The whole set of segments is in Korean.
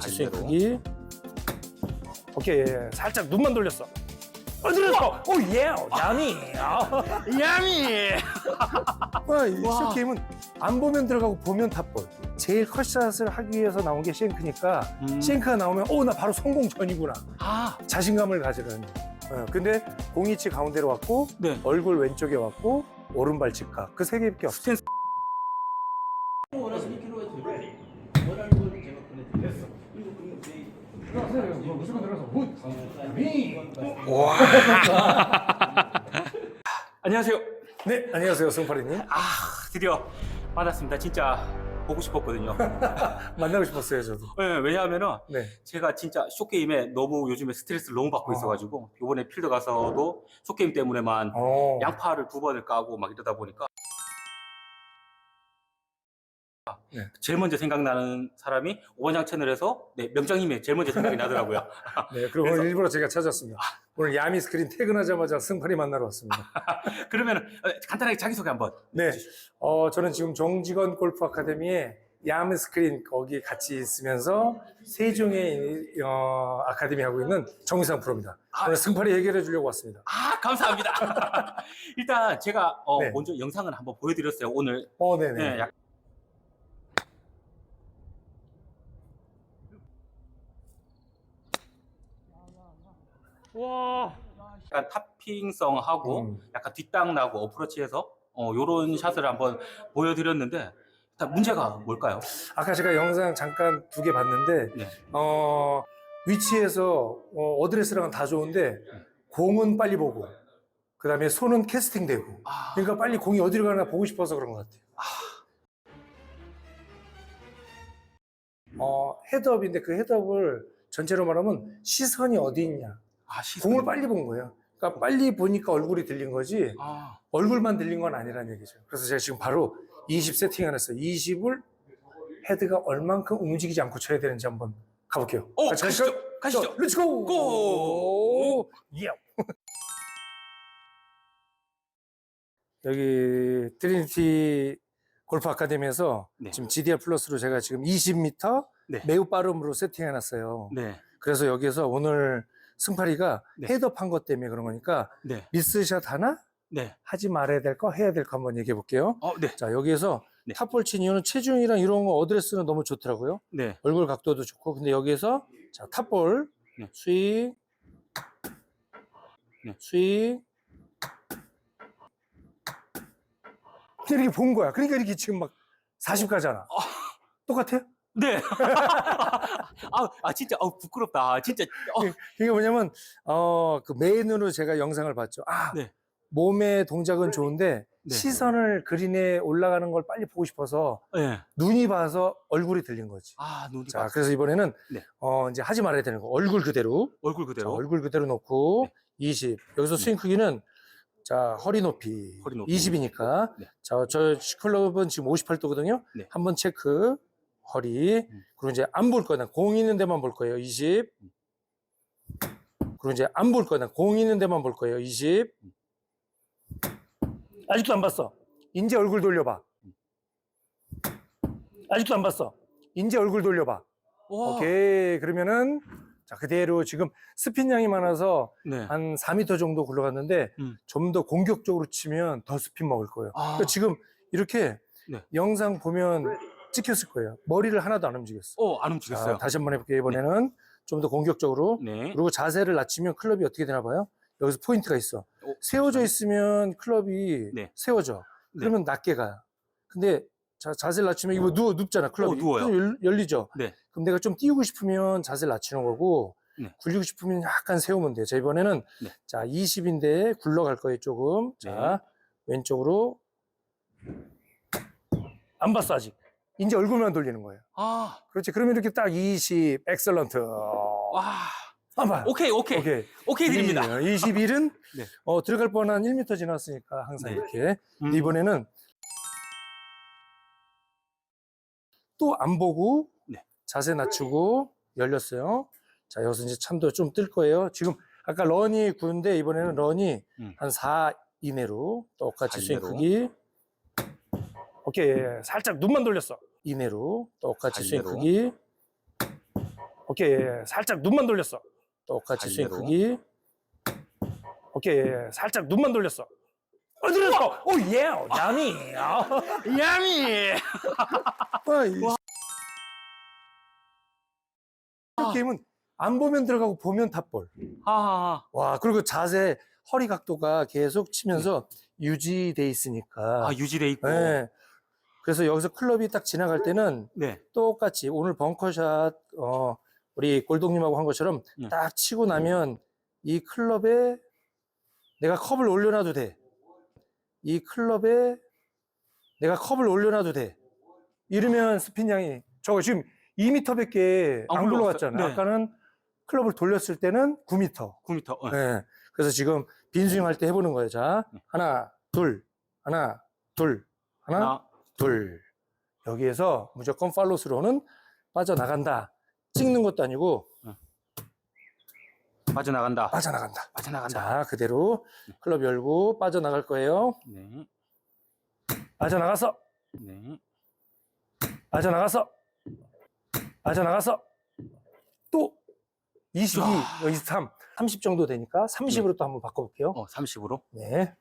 반대로. 크기. 오케이, 예, 살짝 눈만 돌렸어. 어, 들었어! 오, 예! 야미! 야미! 와, 이 와. 시어 게임은 안 보면 들어가고 보면 탑볼. 제일 컷샷을 하기 위해서 나온 게 싱크니까 음. 싱크가 나오면 오, 나 바로 성공 전이구나. 아, 자신감을 가지는. 어, 근데 공이치 가운데로 왔고 네. 얼굴 왼쪽에 왔고 오른발 직각 그 세 개밖에 없어. 스탠스. 원하시는 킬로에 되고 원하는 걸 제가 보내드렸어. 그리고 그러면 저희 무조건 들어가서 안녕하세요. 네, 안녕하세요, 승팔이님. 아, 드디어 받았습니다. 진짜 보고 싶었거든요. 만나고 싶었어요, 저도. 네, 왜냐하면은 네. 제가 진짜 쇼게임에 너무 요즘에 스트레스를 너무 받고 어. 있어가지고 이번에 필드 가서도 쇼게임 때문에만 어. 양파를 두 번을 까고 막 이러다 보니까 네. 제일 먼저 생각나는 사람이 오반장 채널에서 네, 명장님이 제일 먼저 생각이 나더라고요. 네, 그리고 오늘 일부러 제가 찾았습니다. 오늘 야미 스크린 퇴근하자마자 승팔이 만나러 왔습니다. 그러면 간단하게 자기소개 한번. 네, 어, 저는 지금 정직원 골프 아카데미에 야미 스크린 거기 같이 있으면서 세종의 어, 아카데미 하고 있는 정의상 프로입니다. 아, 오늘 승팔이 해결해 주려고 왔습니다. 아 감사합니다. 일단 제가 어, 네. 먼저 영상을 한번 보여드렸어요. 오늘 어, 네네. 네, 약... 와 약간 탑핑성하고 음. 약간 뒷땅 나고 어프로치해서 어, 요런 샷을 한번 보여드렸는데 일단 문제가 뭘까요? 아까 제가 영상 잠깐 두 개 봤는데 네. 어, 위치에서 어, 어드레스랑은 다 좋은데 공은 빨리 보고 그 다음에 손은 캐스팅되고 아, 그러니까 빨리 공이 어디로 가나 보고 싶어서 그런 것 같아요. 어, 헤드업인데 그 헤드업을 전체로 말하면 시선이 어디 있냐. 아. 공을 빨리 본 거예요. 그러니까 빨리 보니까 얼굴이 들린 거지 아, 얼굴만 들린 건 아니라는 얘기죠. 그래서 제가 지금 바로 20 세팅 해놨어요. 20을 헤드가 얼만큼 움직이지 않고 쳐야 되는지 한번 가볼게요. 어 같이 가시죠. 가시죠. 자, 렛츠고! 고! 예. 여기 트리니티 골프 아카데미에서 네. 지금 GDR 플러스로 제가 지금 20m 네. 매우 빠름으로 세팅해놨어요. 네, 그래서 여기서 오늘 승팔이가 네. 헤드업 한 것 때문에 그런 거니까 네, 미스샷 하나 네. 하지 말아야 될 거 해야 될 거 한번 얘기해 볼게요. 어, 네, 자 여기에서 네. 탑볼 친 이유는 체중이랑 이런 거 어드레스는 너무 좋더라고요. 네. 얼굴 각도도 좋고 근데 여기에서 자 탑볼 네. 스윙 네. 스윙 이렇게 본 거야. 그러니까 이렇게 지금 막 40 가잖아. 똑같아요? 네. 아, 아 진짜 아, 부끄럽다. 아, 진짜. 어, 이게 뭐냐면 어 그 메인으로 제가 영상을 봤죠. 아 네. 몸의 동작은 좋은데 네. 시선을 그린에 올라가는 걸 빨리 보고 싶어서 네. 눈이 봐서 얼굴이 들린 거지. 아 눈이 자, 자, 그래서 이번에는 네. 어 이제 하지 말아야 되는 거. 얼굴 그대로. 얼굴 자, 그대로. 얼굴 그대로 놓고 네. 20. 여기서 스윙 크기는 자, 허리 높이. 허리 높이. 20이니까. 네. 자, 저 클럽은 지금 58도거든요. 네. 한번 체크. 허리. 음. 그리고 이제 안 볼 거다. 공 있는 데만 볼 거예요. 20. 그리고 이제 안 볼 거다. 공 있는 데만 볼 거예요. 20. 아직도 안 봤어. 이제 얼굴 돌려봐. 아직도 안 봤어. 이제 얼굴 돌려봐. 와. 오케이. 그러면은 자 그대로 지금 스핀 양이 많아서 네. 한 4m 정도 굴러갔는데 음. 좀 더 공격적으로 치면 더 스핀 먹을 거예요. 아. 그러니까 지금 이렇게 네. 영상 보면 찍혔을 거예요. 머리를 하나도 안 움직였어. 어, 안 자, 움직였어요. 다시 한번 해볼게요. 이번에는 좀 더 공격적으로. 네. 그리고 자세를 낮추면 클럽이 어떻게 되나 봐요. 여기서 포인트가 있어. 어, 세워져 있으면 클럽이 네. 세워져. 네. 그러면 낮게 가요. 근데 자, 자세를 낮추면 이거 누워 눕잖아. 클럽이. 어, 누워요. 그럼 열- 열리죠. 네. 그럼 내가 좀 띄우고 싶으면 자세를 낮추는 거고 네. 굴리고 싶으면 약간 세우면 돼요. 자, 이번에는 네. 자, 20인데 굴러갈 거예요, 조금. 자, 왼쪽으로. 안 봤어, 아직. 이제 얼굴만 돌리는 거예요. 아, 그렇지. 그러면 이렇게 딱 20, 엑셀런트. 와. 한 번. 오케이, 오케이. 오케이, 오케이. 드립니다. 21은 네. 어, 들어갈 뻔한 1m 지났으니까 항상 네. 이렇게. 음. 이번에는 또 안 보고 네. 자세 낮추고 열렸어요. 자, 여기서 이제 참도 좀 뜰 거예요. 지금 아까 런이 9인데 이번에는 런이 음. 한4 이내로 똑같이 4 스윙. 크기. 오케이. 살짝 눈만 돌렸어. 이내로 똑같이 4 스윙 이내로. 크기. 오케이. 살짝 눈만 돌렸어. 똑같이 스윙. 크기. 오케이. 살짝 눈만 돌렸어. 어, 들었어! 오, 예! 야미! 야미! 와, 이이 게임은 안 보면 들어가고 보면 탑볼. 하하하. 와, 그리고 자세, 허리 각도가 계속 치면서 유지돼 있으니까. 아, 유지돼 있고. 네. 그래서 여기서 클럽이 딱 지나갈 때는 네. 똑같이 오늘 벙커샷, 어, 우리 골동님하고 한 것처럼 네. 딱 치고 나면 이 클럽에 내가 컵을 올려놔도 돼. 이 클럽에 내가 컵을 올려놔도 돼. 이러면 스핀 양이 저거 지금 2m밖에 안 안. 굴러갔잖아요. 네. 아까는 클럽을 돌렸을 때는 9m. 9m. 어. 네. 그래서 지금 빈스윙 할 때 해보는 거예요. 자, 네. 하나, 둘, 하나, 둘, 하나, 하나, 둘. 여기에서 무조건 팔로스로는 빠져나간다. 찍는 것도 아니고 빠져나간다. 빠져나간다. 빠져나간다. 자, 그대로 클럽 열고 빠져나갈 거예요. 네. 빠져나가서, 네. 빠져나가서, 빠져나가서, 또 22, 야. 23, 30 정도 되니까 30으로 또 한번 바꿔볼게요. 어, 30으로. 네.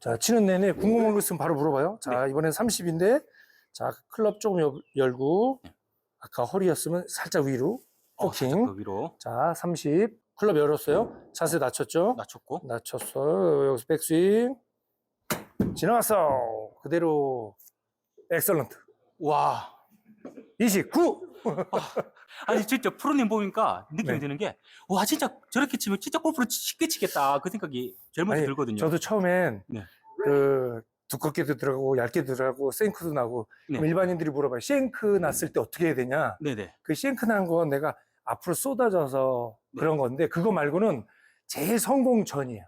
자, 치는 내내 궁금한 거 있으면 바로 물어봐요. 자, 이번엔 30인데, 자, 클럽 조금 여- 열고, 네. 아까 허리였으면 살짝 위로, 어, 포킹. 살짝 더 위로 자, 30. 클럽 열었어요. 자세 낮췄죠? 낮췄고. 낮췄어. 여기서 백스윙. 지나갔어. 그대로. 엑설런트. 와. 29. 아니 진짜 프로님 보니까 느낌이 네. 드는 게 와 진짜 저렇게 치면 진짜 골프를 치- 쉽게 치겠다 그 생각이 제일 먼저 아니, 들거든요. 저도 처음엔 네. 그 두껍게도 들어가고 얇게 들어가고 생크도 나고 네. 그럼 일반인들이 물어봐요. 생크 났을 때 어떻게 해야 되냐? 네네. 그 싱크 난 건 내가 앞으로 쏟아져서 네. 그런 건데 그거 말고는 제일 성공 전이야.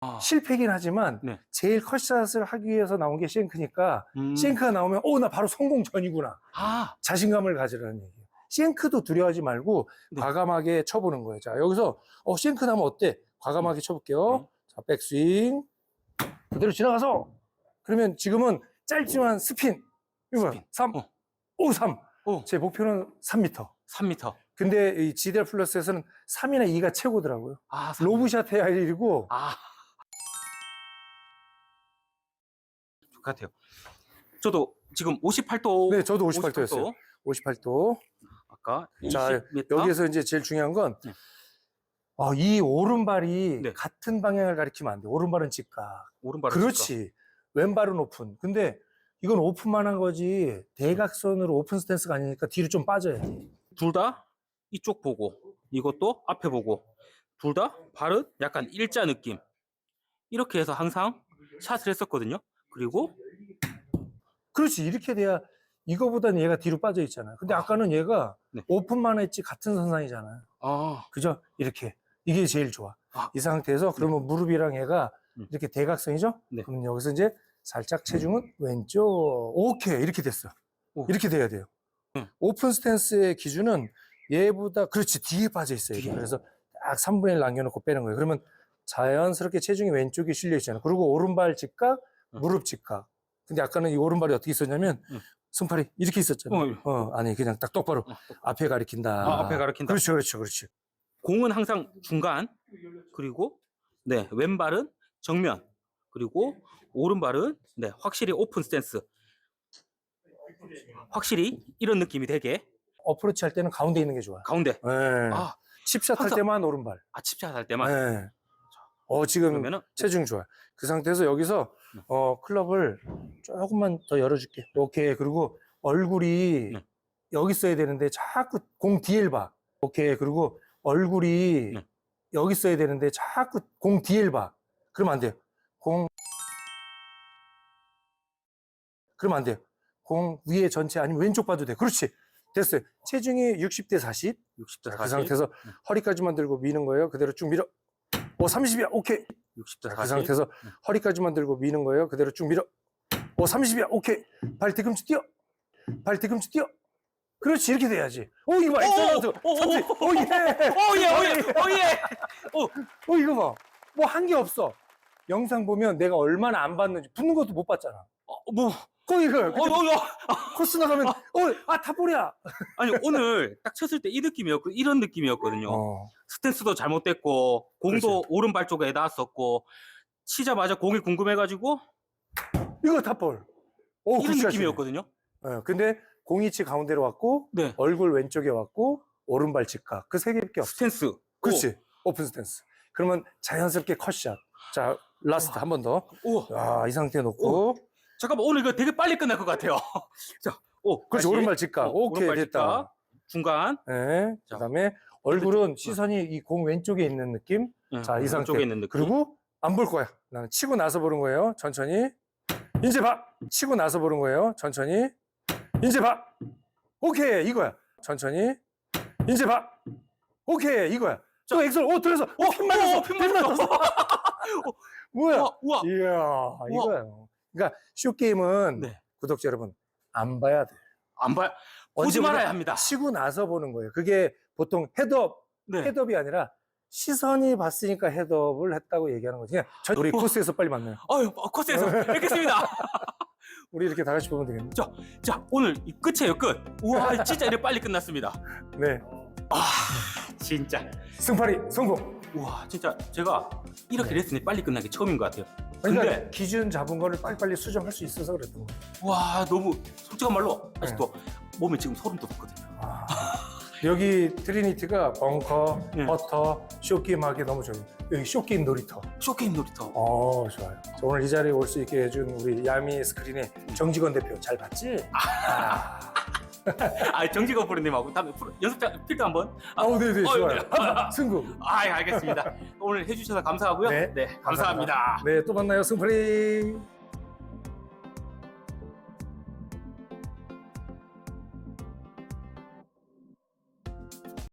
아, 실패긴 하지만 네. 제일 컷샷을 하기 위해서 나온 게 싱크니까 음. 싱크가 나오면 오나 바로 성공 전이구나. 아, 자신감을 가지라는 얘기예요. 싱크도 두려워하지 말고 네. 과감하게 쳐보는 거예요. 자 여기서 어 싱크 나면 어때? 과감하게 쳐볼게요. 네. 자 백스윙 그대로 지나가서 그러면 지금은 짧지만 스핀 이거 스핀. 3, 어. 5, 3. 오, 제 목표는 3m. 3m. 근데 이 GDR 플러스에서는 3이나 2가 최고더라고요. 아, 3m. 로브샷 해야 할 일이고 아. 같아요. 저도 지금 58도. 네, 저도 58도 였어요. 58도. 아까 자, 20m. 여기에서 이제 제일 중요한 건 네. 어, 이 오른발이 네. 같은 방향을 가리키면 안 돼. 오른발은 직각. 오른발 그렇지. 왼발은 오픈. 근데 이건 오픈만 한 거지. 대각선으로 오픈 스탠스가 아니니까 뒤로 좀 빠져야 돼. 둘 다 이쪽 보고 이것도 앞에 보고 둘 다 발은 약간 일자 느낌 이렇게 해서 항상 샷을 했었거든요. 그리고 그렇지. 이렇게 돼야 이거보다는 얘가 뒤로 빠져 있잖아요. 근데 아. 아까는 얘가 네. 오픈만 했지 같은 선상이잖아요. 아, 그죠? 이렇게. 이게 제일 좋아. 아. 이 상태에서 그러면 무릎이랑 얘가 음. 이렇게 대각선이죠? 네. 그럼 여기서 이제 살짝 체중은 왼쪽. 오케이. 이렇게 됐어. 오. 이렇게 돼야 돼요. 음. 오픈 스탠스의 기준은 얘보다, 그렇지. 뒤에 빠져 있어요. 뒤에. 그래서 딱 3분의 1 남겨놓고 빼는 거예요. 그러면 자연스럽게 체중이 왼쪽에 실려 있잖아요. 그리고 오른발 직각, 음. 무릎 직각. 근데 아까는 이 오른발이 어떻게 있었냐면 음. 승팔이 이렇게 있었잖아요. 어, 어, 아니, 그냥 딱 똑바로 어, 앞에 가리킨다. 아, 앞에 가리킨다. 그렇죠, 그렇죠, 그렇죠. 공은 항상 중간 그리고 네 왼발은 정면 그리고 오른발은 네 확실히 오픈 스탠스 확실히 이런 느낌이 되게 어프로치 할 때는 가운데 있는 게 좋아요. 가운데 네. 아 칩샷 할 항상- 때만 오른발. 아칩샷 할 때만 네. 어, 지금 그러면은 체중 좋아요. 그 상태에서 여기서 네. 어, 클럽을 조금만 더 열어줄게. 오케이. 그리고 얼굴이 네. 여기 있어야 되는데 자꾸 공 뒤를 봐. 오케이. 그리고 얼굴이 네. 여기 있어야 되는데 자꾸 공 뒤를 봐. 그러면 안 돼요. 공 그러면 안 돼요. 공 위에 전체 아니면 왼쪽 봐도 돼. 그렇지. 됐어요. 체중이 60대 40. 60대 자, 40 그 상태에서 네. 허리까지만 들고 미는 거예요. 그대로 쭉 밀어. 오, 30이야. 오케이. 60대 자, 40 그 상태에서 네. 허리까지만 들고 미는 거예요. 그대로 쭉 밀어. 오, 30이야. 오케이. 발 뒤꿈치 뛰어. 발 뒤꿈치 뛰어. 그렇지. 이렇게 돼야지. 오, 이거 봐. 엑셀런트. 오, 오, 30. 오, 오, 예. 오 예 오 예 오예 오, 이거 봐. 뭐 한 게 없어. 영상 보면 내가 얼마나 안 봤는지 붙는 것도 못 봤잖아. 어, 뭐, 거기 그 어, 어, 어. 코스 나가면 어아 타볼이야. 아니, 오늘 딱 쳤을 때 이 느낌이었고, 이런 느낌이었거든요. 어. 스탠스도 잘못됐고, 공도 오른발 쪽에 닿았었고, 치자마자 공이 궁금해가지고, 이거 탑볼. 오, 이런 굿샷이네. 느낌이었거든요. 어, 근데 공이치 가운데로 왔고 네. 얼굴 왼쪽에 왔고 오른발 직각 그 세 개밖에 없어. 스탠스. 그렇지. 오픈 스탠스. 그러면 자연스럽게 컷샷. 자 라스트 한 번 더. 오, 아, 이 상태 놓고. 잠깐만, 오늘 이거 되게 빨리 끝날 것 같아요. 자, 오, 그렇지 다시. 오른발 직각. 어, 오케이 오른발 됐다. 직각. 중간. 네. 자, 그다음에 얼굴은 시선이 이 공 왼쪽에 있는 느낌. 네, 자, 이 상태. 쪽에 있는 느낌. 그리고 안 볼 거야. 나는 치고 나서 보는 거예요. 천천히. 이제 봐. 치고 나서 보는 거예요. 천천히. 이제 봐. 오케이. 이거야. 천천히. 이제 봐. 오케이. 이거야. 또 엑셀. 오, 들어서. 오, 핀 맞았어. 오, 핀핀 맞았어. 뭐야? 우와, 우와. 이야, 이거예요. 그러니까 쇼게임은 네. 구독자 여러분 안 봐야 돼. 안 봐, 보지 말아야 합니다. 치고 나서 보는 거예요. 그게 보통 헤드업, 네. 헤드업이 아니라 시선이 봤으니까 헤드업을 했다고 얘기하는 거지. 저 우리 코스에서 빨리 만나요. 어휴, 어, 코스에서 뵙겠습니다. 우리 이렇게 다 같이 보면 되겠네. 자, 오늘 이 끝이에요, 끝. 우와, 진짜 이렇게 빨리 끝났습니다. 네. 진짜. 승파리 성공. 우와, 진짜 제가 이렇게 네. 레슨이 빨리 게 처음인 것 같아요. 그러니까 근데- 기준 잡은 거를 빨리빨리 수정할 수 있어서 그랬던 거예요. 와, 너무 솔직한 말로 네. 아직도 몸에 지금 소름 돋았거든요. 아, 여기 트리니티가 벙커, 네. 버터, 쇼게임 하기 너무 좋아요. 여기 쇼게임 놀이터. 쇼게임 놀이터. 어, 좋아요. 자, 오늘 이 자리에 올 수 있게 해준 우리 야미 스크린의 정직원 대표 잘 봤지? 아, 아, 정직원 프로님하고 다음에 프로, 연습장 필드 한번. 아, 아우, 네네, 어휴, 좋아요. 네. 한번 승부. 아, 예, 알겠습니다. 오늘 해주셔서 감사하고요. 네, 네 감사합니다. 네, 또 만나요, 승파리.